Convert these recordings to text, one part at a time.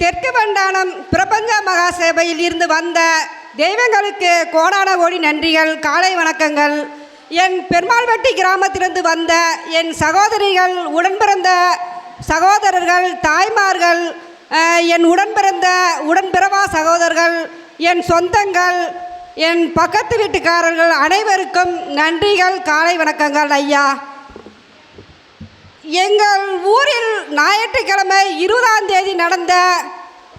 தெற்கு வண்டானம் பிரபஞ்ச மகாசபையில் இருந்து வந்த தெய்வங்களுக்கு கோடான கோடி நன்றிகள் காலை வணக்கங்கள். என் பெருமாள்வட்டி கிராமத்திலிருந்து வந்த என் சகோதரிகள் உடன்பிறந்த சகோதரர்கள் தாய்மார்கள் என் உடன்பிறந்த உடன்பிறவா சகோதரர்கள் என் சொந்தங்கள் என் பக்கத்து வீட்டுக்காரர்கள் அனைவருக்கும் நன்றிகள் காலை வணக்கங்கள் ஐயா. எங்கள் ஊரில் ஞாயிற்றுக்கிழமை இருபதாம் தேதி நடந்த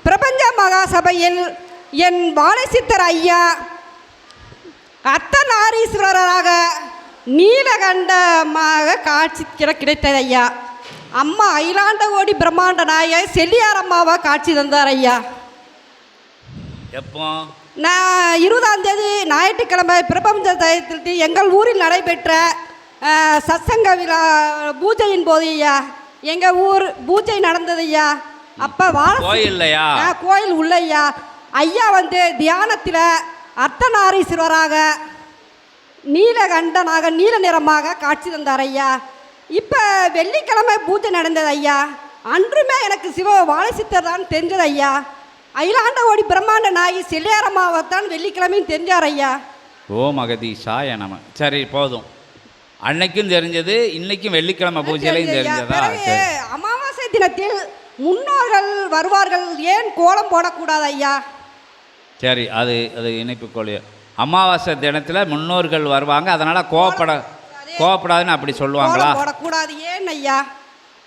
பிரபஞ்ச மகாசபையில் என் வாழைசித்தர் ஐயா அர்த்தநாரீஸ்வரராக நீலகண்டமாக காட்சி கிட கிடைத்தது ஐயா. அம்மா அகிலாண்ட கோடி பிரம்மாண்ட நாயகர் செல்லியார் அம்மாவா காட்சி தந்தார் ஐயா. எப்போ? நான் இருபதாம் தேதி ஞாயிற்றுக்கிழமை பிரபஞ்ச தயத்தில் எங்கள் ஊரில் நடைபெற்ற சத்சங்க விழா பூஜையின் போது ஐயா எங்கள் ஊர் பூஜை நடந்தது ஐயா. அப்போ வாழ கோயில்லையா கோயில் உள்ள ஐயா. ஐயா வந்து தியானத்தில் அர்த்தநாரீஸ்வரராக நீலகண்டனாக நீல நிறமாக காட்சி தந்தார் ஐயா. இப்போ வெள்ளிக்கிழமை பூஜை நடந்தது ஐயா. அன்றுமே எனக்கு சிவ வாழைசித்தர் தான் தெரிஞ்சது ஐயா. அகிலாண்ட ஓடி பிரம்மாண்ட நாயகி செல்லியாரம்மாவைத்தான் வெள்ளிக்கிழமையும் தெரிஞ்சார் ஐயா. ஓ மகதீஷாய நம. சரி போதும். அன்னைக்கும் தெரிஞ்சது இன்னைக்கும் வெள்ளிக்கிழமை பூஜையிலையும். தெரிஞ்சதா. அமாவாசை தினத்தில் முன்னோர்கள் வருவார்கள் ஏன் கோலம் போடக்கூடாது ஐயா? சரி அது அது இணைப்பு கோழி அமாவாசை தினத்தில் முன்னோர்கள் வருவாங்க அதனால் கோவப்பட கோவப்படாதுன்னு அப்படி சொல்லுவாங்களா? போடக்கூடாது ஏன் ஐயா?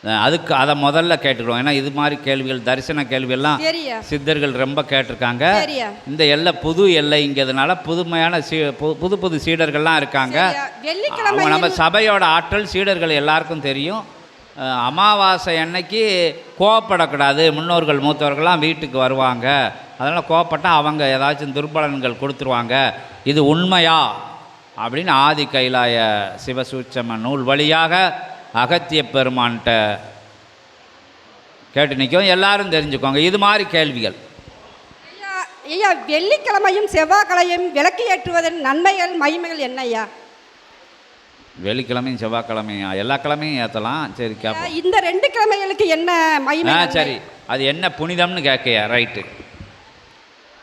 அதுக்கு அதை முதல்ல கேட்டுக்கிறோம். ஏன்னா இது மாதிரி கேள்விகள் தரிசன கேள்வியெல்லாம் சித்தர்கள் ரொம்ப கேட்டிருக்காங்க. இந்த எல்லை புது எல்லைங்கிறதுனால புதுமையான சீ பு- புது புது சீடர்கள்லாம் இருக்காங்க. அவங்க நம்ம சபையோட ஆற்றல் சீடர்கள் எல்லாருக்கும் தெரியும். அமாவாசை அன்னைக்கு கோவப்படக்கூடாது. முன்னோர்கள் மூத்தவர்கள்லாம் வீட்டுக்கு வருவாங்க. அதனால் கோவப்பட்டால் அவங்க ஏதாச்சும் துர்பலன்கள் கொடுத்துருவாங்க. இது உண்மையா? அப்படின்னு ஆதி கைலாய சிவசூட்சம நூல் வழியாக அகத்திய பெருமான்கிட்ட கேட்டு நிற்கும் எல்லாரும் தெரிஞ்சுக்கோங்க. இது மாதிரி கேள்விகள். ஐயா வெள்ளிக்கிழமையும் செவ்வாய்க்கிழமையும் விளக்கு ஏற்றுவதன் நன்மைகள் மகிமைகள் என்ன ஐயா? வெள்ளிக்கிழமையும் செவ்வாய்க்கிழமையும் எல்லா கிழமையும் ஏற்றலாம் சரி கேட்போம் இந்த ரெண்டு கிழமைகளுக்கு என்ன மகிமை? சரி. அது என்ன புனிதம்னு கேட்கையா? ரைட்டு.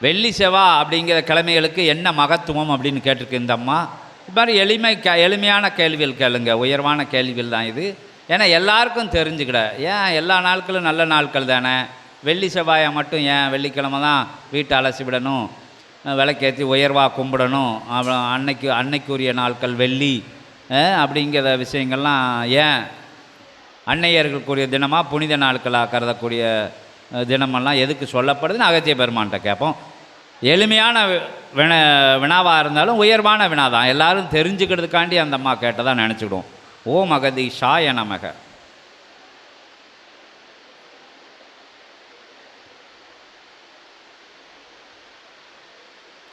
வெள்ளி செவ்வா அப்படிங்கிற கிழமைகளுக்கு என்ன மகத்துவம் அப்படின்னு கேட்டிருக்கு இந்த அம்மா? இது மாதிரி எளிமை க எளிமையான கேள்விகள் கேளுங்க. உயர்வான கேள்விகள் தான் இது. ஏன்னா எல்லாருக்கும் தெரிஞ்சுக்கிட. ஏன்? எல்லா நாட்களும் நல்ல நாட்கள் தானே? வெள்ளி செவ்வாயை மட்டும் ஏன் வெள்ளிக்கிழமை தான் வீட்டை அலசி விடணும்? விளக்கேற்றி உயர்வாக கும்பிடணும்? அப்புறம் அன்னைக்கு அன்னைக்குரிய நாட்கள் வெள்ளி. அப்படிங்கிற விஷயங்கள்லாம் ஏன்? அன்னையர்களுக்குரிய தினமாக புனித நாட்களாக கருதக்கூடிய தினமெல்லாம் எதுக்கு சொல்லப்படுதுன்னு அகத்திய பெருமான்கிட்ட கேட்போம். எளிமையான வின வினாவாக இருந்தாலும் உயர்வான வினா தான் எல்லோரும் தெரிஞ்சுக்கிறதுக்காண்டி அந்த அம்மா கேட்டதாக நினச்சிக்கிடுவோம். ஓ மகதீஷாய நமக.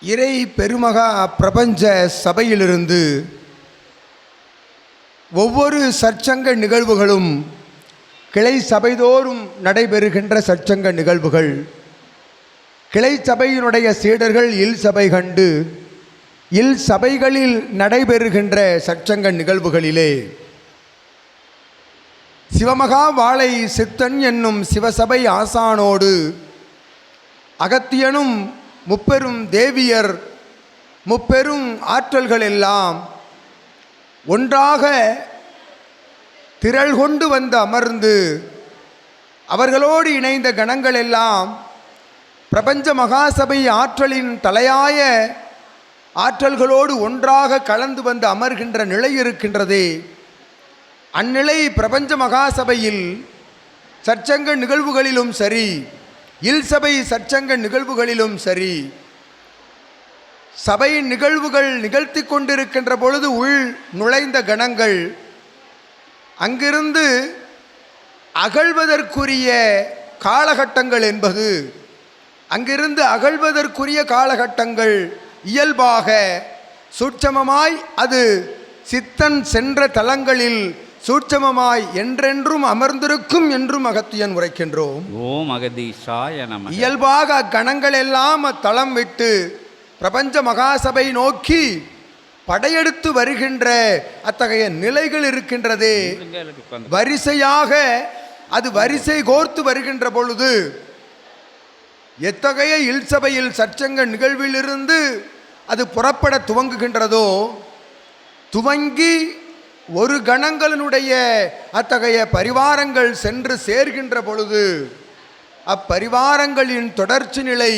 இறை பெருமகா பிரபஞ்ச சபையிலிருந்து ஒவ்வொரு சற்சங்க நிகழ்வுகளும் கிளை சபைதோறும் நடைபெறுகின்ற சற்சங்க நிகழ்வுகள். கிளை சபையினுடைய சீடர்கள் இல் சபை கண்டு இல் சபைகளில் நடைபெறுகின்ற சச்சங்க நிகழ்வுகளிலே சிவமகா வாழை சித்தன் என்னும் சிவசபை ஆசானோடு அகத்தியனும் முப்பெரும் தேவியர் முப்பெரும் ஆற்றல்கள் எல்லாம் ஒன்றாக திரள் கொண்டு வந்து அமர்ந்து அவர்களோடு இணைந்த கணங்கள் எல்லாம் பிரபஞ்ச மகாசபை ஆற்றலின் தலையாய ஆற்றல்களோடு ஒன்றாக கலந்து வந்து அமர்கின்ற நிலை இருக்கின்றதே. அந்நிலை பிரபஞ்ச மகாசபையில் சற்சங்க நிகழ்வுகளிலும் சரி இல் சபை சற்சங்க நிகழ்வுகளிலும் சரி சபை நிகழ்வுகள் நிகழ்த்தி கொண்டிருக்கின்ற பொழுது உள் நுழைந்த கணங்கள் அங்கிருந்து அகழ்வதற்குரிய காலகட்டங்கள் என்பது அங்கிருந்து அகழ்வதற்குரிய காலகட்டங்கள் இயல்பாக சூட்சமமாய் அது சித்தன் சென்ற தலங்களில் சூட்சமமாய் என்றென்றும் அமர்ந்திருக்கும் என்றும் அகத்தியன் உரைக்கின்றோம். ஓ மகதீஷாய நமக. இயல்பாக அக்கணங்கள் எல்லாம் அத்தலம் விட்டு பிரபஞ்ச மகாசபை நோக்கி படையெடுத்து வருகின்ற அத்தகைய நிலைகள் இருக்கின்றதே. வரிசையாக அது வரிசை கோர்த்து வருகின்ற பொழுது எத்தகைய இல்சபையில் சற்சங்க நிகழ்விலிருந்து அது புறப்பட துவங்குகின்றதோ துவங்கி ஒரு கணங்களினுடைய அத்தகைய பரிவாரங்கள் சென்று சேர்கின்ற பொழுது அப்பரிவாரங்களின் தொடர்ச்சி நிலை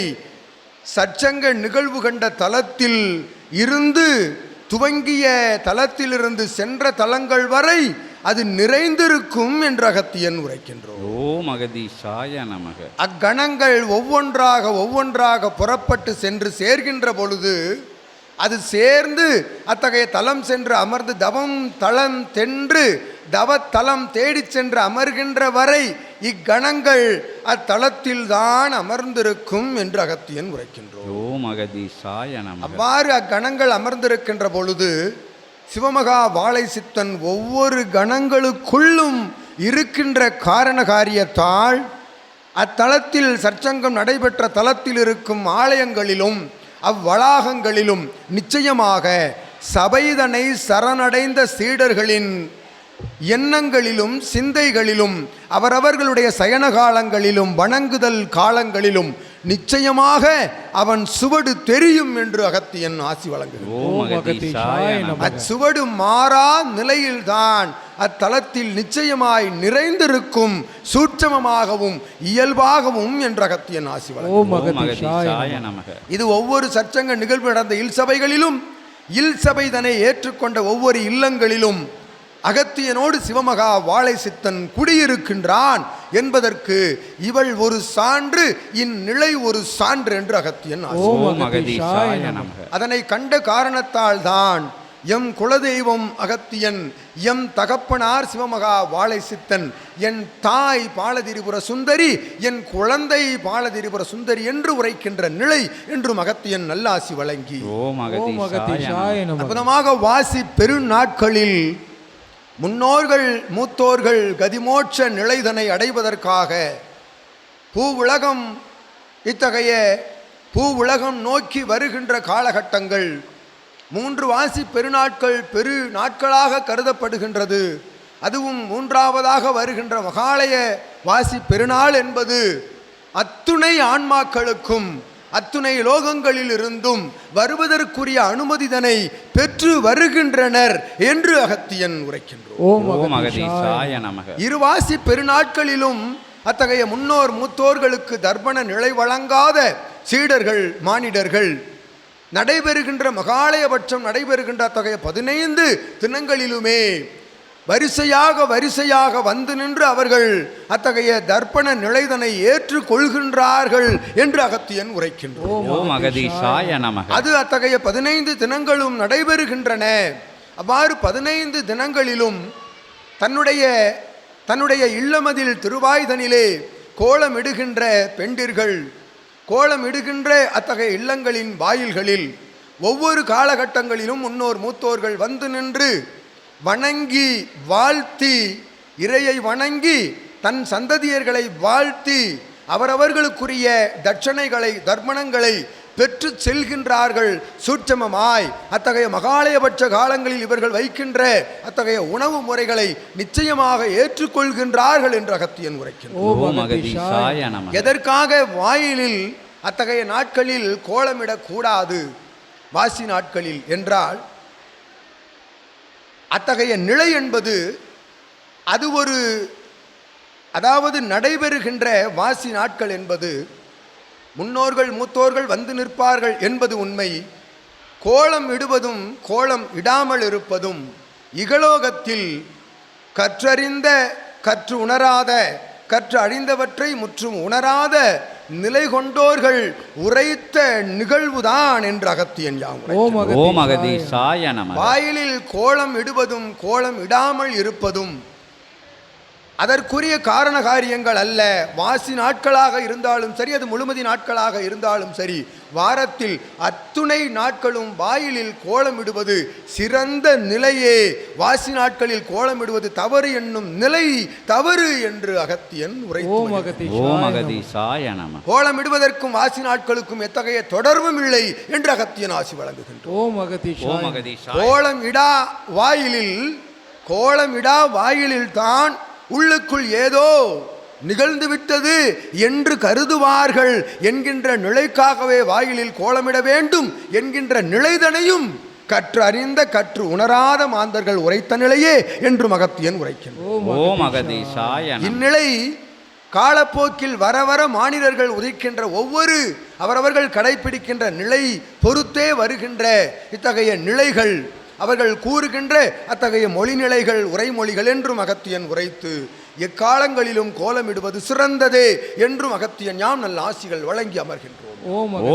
சச்சங்க நிகழ்வு கண்ட தலத்தில் இருந்து துவங்கிய தலத்திலிருந்து சென்ற தலங்கள் வரை அது நிறைந்திருக்கும் என்று அகத்தியன் உரைக்கின்றோம். ஓம் அகதீஷாய நமக. அக்கணங்கள் ஒவ்வொன்றாக ஒவ்வொன்றாக புறப்பட்டு சென்று சேர்கின்ற பொழுது அது சேர்ந்து அத்தகைய தலம் சென்று அமர்ந்து தவம் தளம் தென்று தவத்தலம் தேடிச் சென்று அமர்கின்ற வரை இக்கணங்கள் அத்தலத்தில்தான் அமர்ந்திருக்கும் என்று அகத்தியன் உரைக்கின்றோம். ஓம் அகதீஷாய நமக. அவ்வாறு அக்கணங்கள் அமர்ந்திருக்கின்ற பொழுது சிவமகா வாழை சித்தன் ஒவ்வொரு கணங்களுக்குள்ளும் இருக்கின்ற காரண காரியத்தால் அத்தலத்தில் சற்சங்கம் நடைபெற்ற தலத்தில் இருக்கும் ஆலயங்களிலும் அவ்வளாகங்களிலும் நிச்சயமாக சபைதனை சரணடைந்த சீடர்களின் எண்ணங்களிலும் சிந்தைகளிலும் அவரவர்களுடைய சயன காலங்களிலும் வணங்குதல் காலங்களிலும் நிச்சயமாக அவன் சுவடு தெரியும் என்று அகத்தியன் ஆசி வழங்குகிறான். அச்சுவடு மாறா நிலையில்தான். அத்தலத்தில் நிச்சயமாய் நிறைந்திருக்கும் சூட்சமமாகவும் இயல்பாகவும் என்ற அகத்தியன் ஆசி நமக. இது ஒவ்வொரு சற்சங்க நிகழ்வு நடந்த இல் சபைகளிலும் இல் சபை தன்னை ஏற்றுக்கொண்ட ஒவ்வொரு இல்லங்களிலும் அகத்தியனோடு சிவமகா வாழை சித்தன் குடியிருக்கின்றான் என்பதற்கு இவள் ஒரு சான்று இந்நிலை ஒரு சான்று என்று அகத்தியன் அதனை கண்ட காரணத்தால் தான் எம் குலதெய்வம் அகத்தியன் எம் தகப்பனார் சிவமகா வாழை சித்தன் என் தாய் பாலதிரிபுர சுந்தரி என் குழந்தை பாலதிரிபுர சுந்தரி என்று உரைக்கின்ற நிலை என்றும் அகத்தியன் நல்லாசி வழங்கி. அற்புதமாக வாசி பெருநாட்களில் முன்னோர்கள் மூத்தோர்கள் கதிமோட்ச நிலைதனை அடைவதற்காக பூவுலகம் இத்தகைய பூவுலகம் நோக்கி வருகின்ற காலகட்டங்கள் மூன்று வாசி பெருநாட்கள் பெரு நாட்களாக கருதப்படுகின்றது. அதுவும் மூன்றாவதாக வருகின்ற மகாலய வாசி பெருநாள் என்பது அத்துணை ஆன்மாக்களுக்கும் அத்துணை லோகங்களில் இருந்தும் வருவதற்குரிய அனுமதிதனை பெற்று வருகின்றனர் என்று அகத்தியன் உரைக்கின்றோம். இருவாசி பெருநாட்களிலும் அத்தகைய முன்னோர் மூத்தோர்களுக்கு தர்ப்பண நிலை வழங்காத சீடர்கள் மானிடர்கள் நடைபெறுகின்ற மகாலயபட்சம் நடைபெறுகின்ற அத்தகைய பதினைந்து தினங்களிலுமே வரிசையாக வரிசையாக வந்து நின்று அவர்கள் அத்தகைய தர்ப்பண நிலைதனை ஏற்றுக்கொள்கின்றார்கள் என்று அகத்தியன் உரைக்கின்றோம் அது அத்தகைய பதினைந்து தினங்களும் நடைபெறுகின்றன. அவ்வாறு பதினைந்து தினங்களிலும் தன்னுடைய தன்னுடைய இல்லமதில் திருவாய்தனிலே கோலமிடுகின்ற பெண்டிர்கள் கோலமிடுகின்ற அத்தகைய இல்லங்களின் வாயில்களில் ஒவ்வொரு காலகட்டங்களிலும் முன்னோர் மூத்தோர்கள் வந்து நின்று வணங்கி வாழ்த்தி இறையை வணங்கி தன் சந்ததியர்களை வாழ்த்தி அவரவர்களுக்குரிய தட்சணைகளை தர்மணங்களை பெற்று செல்கின்றார்கள். சூட்சமமாய் அத்தகைய மகாலயபட்ச காலங்களில் இவர்கள் வைக்கின்ற அத்தகைய உணவு முறைகளை நிச்சயமாக ஏற்றுக்கொள்கின்றார்கள் என்று அகத்தியன் நமக. எதற்காக வாயிலில் அத்தகைய நாட்களில் கோலமிடக்கூடாது? வாசி நாட்களில் என்றால் அத்தகைய நிலை என்பது அது ஒரு அதாவது நடைபெறுகின்ற வாசி நாட்கள் என்பது முன்னோர்கள் மூத்தோர்கள் வந்து நிற்பார்கள் என்பது உண்மை. கோலம் இடுவதும் கோலம் இடாமல் இருப்பதும் இகலோகத்தில் கற்றறிந்த கற்று உணராத கற்று அழிந்தவற்றை முற்றும் உணராத நிலை கொண்டோர்கள் உரைத்த நிகழ்வுதான் என்று அகத்தியன் நமக வாயிலில் கோலம் இடுவதும் கோலம் இடாமல் இருப்பதும் அதற்குரிய காரண காரியங்கள் அல்ல. வாசி நாட்களாக இருந்தாலும் சரி அது முழுமதி நாட்களாக இருந்தாலும் சரி வாரத்தில் அத்துணை நாட்களும் வாயிலில் கோலமிடுவது சிறந்த நிலையே. வாசி நாட்களில் கோலமிடுவது தவறு என்னும் நிலை தவறு என்று அகத்தியன் நமக கோலமிடுவதற்கும் வாசி நாட்களுக்கும் எத்தகைய தொடர்பும் இல்லை என்று அகத்தியன் ஆசி அகதீஷாய கோலம் இடா வாயிலில் கோலம் இடா வாயிலில் தான் உள்ளுக்குள் ஏதோ நிகழ்ந்து விட்டது என்று கருதுவார்கள் என்கின்ற நிலைக்காகவே வாயிலில் கோலமிட வேண்டும் என்கின்ற நிலைதனையும் கற்று அறிந்த கற்று உணராத மாந்தர்கள் உரைத்த நிலையே என்று மகத்தியன் நம. இந்நிலை காலப்போக்கில் வர வர மாநிலர்கள் உதிக்கின்ற ஒவ்வொரு அவரவர்கள் கடைபிடிக்கின்ற நிலை பொறுத்தே வருகின்ற இத்தகைய நிலைகள் அவர்கள் கூறுகின்ற அத்தகைய மொழிநிலைகள் உரைமொழிகள் என்றும் அகத்தியன் உரைத்து எக்காலங்களிலும் கோலமிடுவது சிறந்ததே என்றும் அகத்தியன் யாம் நல்ல ஆசிகள் வழங்கி அமர்கின்றோம்.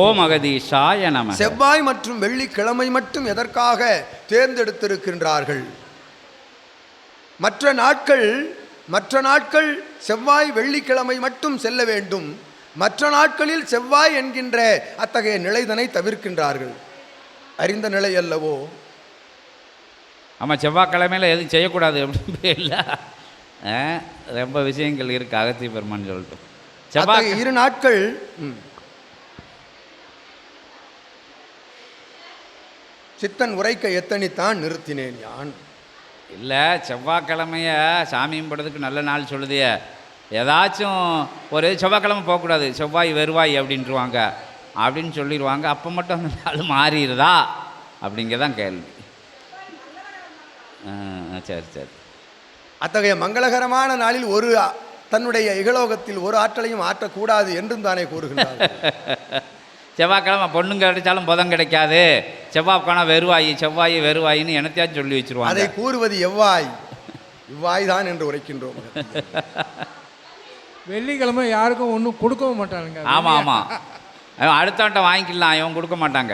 ஓம் அகதீஷாய நம. செவ்வாய் மற்றும் வெள்ளிக்கிழமை மட்டும் எதற்காக தேர்ந்தெடுத்திருக்கின்றார்கள்? மற்ற நாட்கள் மற்ற நாட்கள் செவ்வாய் வெள்ளிக்கிழமை மட்டும் செல்ல வேண்டும். மற்ற நாட்களில் செவ்வாய் என்கின்ற அத்தகைய நிலைதனை தவிர்க்கின்றார்கள். அறிந்த நிலை அல்லவோ? ஆமாம் செவ்வாய்க்கிழமையில் எதுவும் செய்யக்கூடாது அப்படின்னு இல்லை ரொம்ப விஷயங்கள் இருக்குது அகத்தி பெருமான்னு சொல்லிட்டு. செவ்வாய் இரு நாட்கள். சித்தன் உரைக்க எத்தனித்தான் நிறுத்தினேன் யான்? இல்லை செவ்வாய்க்கிழமைய சாமி கும்பிட்றதுக்கு நல்ல நாள் சொல்லுதே. ஏதாச்சும் ஒரு செவ்வாய்க்கிழமை போகக்கூடாது செவ்வாய் வருவாய் அப்படின்ட்டுருவாங்க அப்படின்னு சொல்லிடுவாங்க அப்போ மட்டும் அந்த நாள் மாறிடுதா? அப்படிங்கதான் கேள்வி. சரி சரி. அத்தகைய மங்களகரமான நாளில் ஒரு தன்னுடைய இகலோகத்தில் ஒரு ஆற்றலையும் ஆற்றக்கூடாது என்றும் தானே கூறுகின்றார் செவ்வாய்க்கிழமை பொண்ணுங்க கிடைச்சாலும் புதன் கிடைக்காது. செவ்வாய்க்கான வெறுவாயி செவ்வாய் வெறுவாயின்னு எனத்தையாச்சும் சொல்லி வச்சிருவாங்க. அதை கூறுவது எவ்வாய்? இவ்வாய் தான் என்று உரைக்கின்றோம். வெள்ளிக்கிழமை யாருக்கும் ஒன்றும் கொடுக்கவும் மாட்டானுங்க. ஆமாம் ஆமாம் அடுத்தவன்ட்ட வாங்கிக்கலாம் இவன் கொடுக்க மாட்டாங்க.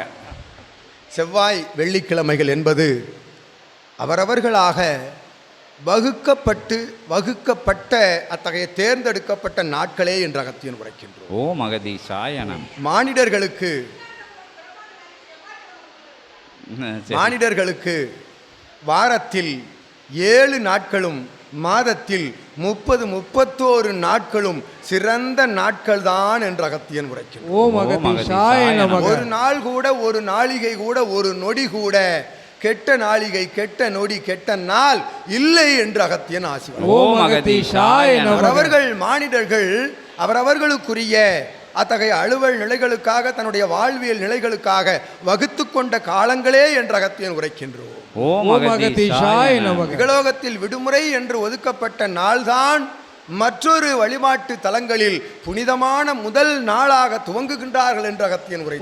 செவ்வாய் வெள்ளிக்கிழமைகள் என்பது அவரவர்களாக வகுக்கப்பட்டு வகுக்கப்பட்ட அத்தகைய தேர்ந்தெடுக்கப்பட்ட நாட்களே என்று அகத்தியன் உரைக்கின்றோம். ஓ மகதீஷாய நம. மானிடர்களுக்கு மானிடர்களுக்கு வாரத்தில் ஏழு நாட்களும் மாதத்தில் முப்பது முப்பத்தோரு நாட்களும் சிறந்த நாட்கள் தான் என்று அகத்தியன் நமக. ஒரு நாள் கூட ஒரு நாளிகை கூட ஒரு நொடி கூட கெட்ட நாளிகை கெட்ட நொடி கெட்ட நாள் இல்லை என்று அகத்தியன் ஆசி ஓம் அகதீஷாய நமக அவரவர்கள் மானிடர்கள் அவரவர்களுக்குரிய அத்தகைய அலுவல் நிலைகளுக்காக தன்னுடைய வாழ்வியல் நிலைகளுக்காக வகுத்து கொண்ட காலங்களே என்று அகத்தியன் உரைக்கின்றோம். இகலோகத்தில் விடுமுறை என்று ஒதுக்கப்பட்ட நாள்தான் மற்றொரு வழிபாட்டு தலங்களில் புனிதமான முதல் நாளாக துவங்குகின்றார்கள் என்று அகத்தியன் உரை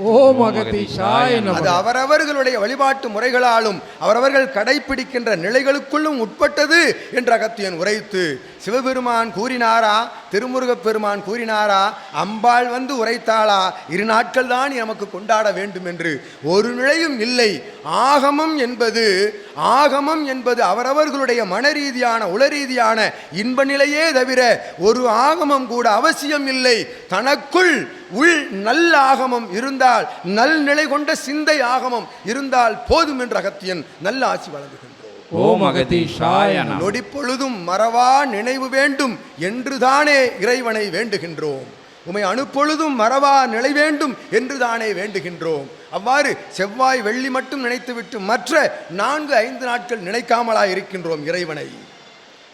அது அவரவர்களுடைய வழிபாட்டு முறைகளாலும் அவரவர்கள் கடைப்பிடிக்கின்ற நிலைகளுக்குள்ளும் உட்பட்டது என்று அகத்தியன் உரைத்து சிவபெருமான் கூறினாரா? திருமுருகப் பெருமான் கூறினாரா? அம்பாள் வந்து உரைத்தாளா? இரு நாட்கள் தான் நமக்கு கொண்டாட வேண்டும் என்று. ஒரு நிலையும் இல்லை. ஆகமம் என்பது ஆகமம் என்பது அவரவர்களுடைய மனரீதியான உளரீதியான இன்ப நிலையே தவிர ஒரு ஆகமம் கூட அவசியம் இல்லை. தனக்குள் உள் நல்ல ஆகமம் இருந்தால் நல்நிலை கொண்ட சிந்தை ஆகமம் இருந்தால் போதும் என்று அகத்தியன் நல்ல ஆட்சி வழங்குகின்றோம் ஓம் அகதீஷாய நம. நொடி பொழுதும் மறவா நினைவு வேண்டும் என்றுதானே இறைவனை வேண்டுகின்றோம். உமை அணுப்பொழுதும் மறவா நிலை வேண்டும் என்றுதானே வேண்டுகின்றோம். அவ்வாறு செவ்வாய் வெள்ளி மட்டும் நினைத்துவிட்டு மற்ற நான்கு ஐந்து நாட்கள் நினைக்காமலா இருக்கின்றோம் இறைவனை.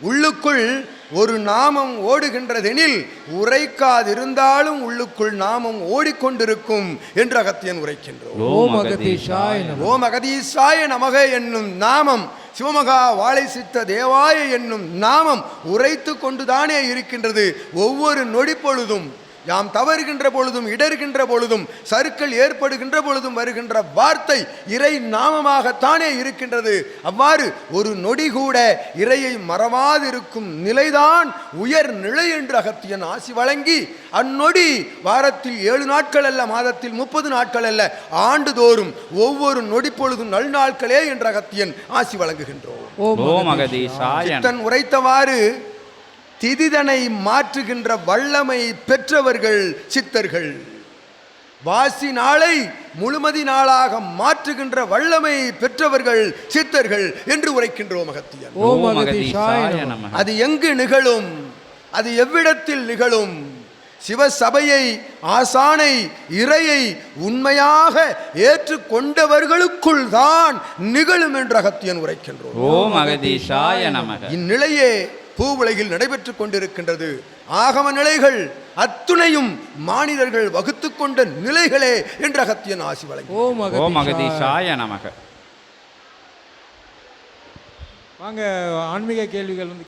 உள்ளுக்குள் ஒரு நாமம் ஓடுகின்றதெனில் உரைக்காதிருந்தாலும் உள்ளுக்குள் நாமம் ஓடிக்கொண்டிருக்கும் என்று அகத்தியன் உரைக்கின்றோம். ஓம் அகதீசாய நமக. என்னும் நாமம் சிவமகா வாழை சித்த தேவாய என்னும் நாமம் உரைத்து கொண்டுதானே இருக்கின்றது. ஒவ்வொரு நொடி பொழுதும் யாம் தவறுகின்ற பொழுதும் இடர்கின்ற பொழுதும் சறுக்கள் ஏற்படுகின்ற பொழுதும் வருகின்ற வார்த்தை இறை நாமமாகத்தானே இருக்கின்றது. அவ்வாறு ஒரு நொடி கூட இறையை மறவாதிருக்கும் நிலைதான் உயர் நிலை என்று அகத்தியன் ஆசி வழங்கி அந்நொடி வாரத்தில் ஏழு நாட்கள் அல்ல மாதத்தில் முப்பது நாட்கள் அல்ல ஆண்டுதோறும் ஒவ்வொரு நொடி பொழுதும் நல்நாட்களே என்ற அகத்தியன் ஆசி வழங்குகின்றோம். ஓம் சித்தன் உரைத்தவாறு திதிதனை மாற்றுகின்ற வல்லமை பெற்றவர்கள் சித்தர்கள். வாசி நாளை முழுமதி நாளாக மாற்றுகின்ற வல்லமை பெற்றவர்கள் சித்தர்கள் என்று உரைக்கின்றோம் அகத்தியன் அது எங்கு நிகழும்? அது எவ்விடத்தில் நிகழும்? சிவசபையை ஆசானை இறையை உண்மையாக ஏற்றுக்கொண்டவர்களுக்குள் தான் நிகழும் என்று அகத்தியன் உரைக்கின்றோம். இந்நிலையே பூவுலகில் நடைபெற்று கொண்டிருக்கின்றது. ஆகம நிலைகள் அத்துணையும் மானிடர்கள் வகுத்து கொண்ட நிலைகளே என்று அகத்தியன் ஆசி வழங்கி ஓம் அகதீஷாய நமக. வாங்க ஆன்மீக கேள்விகள் வந்து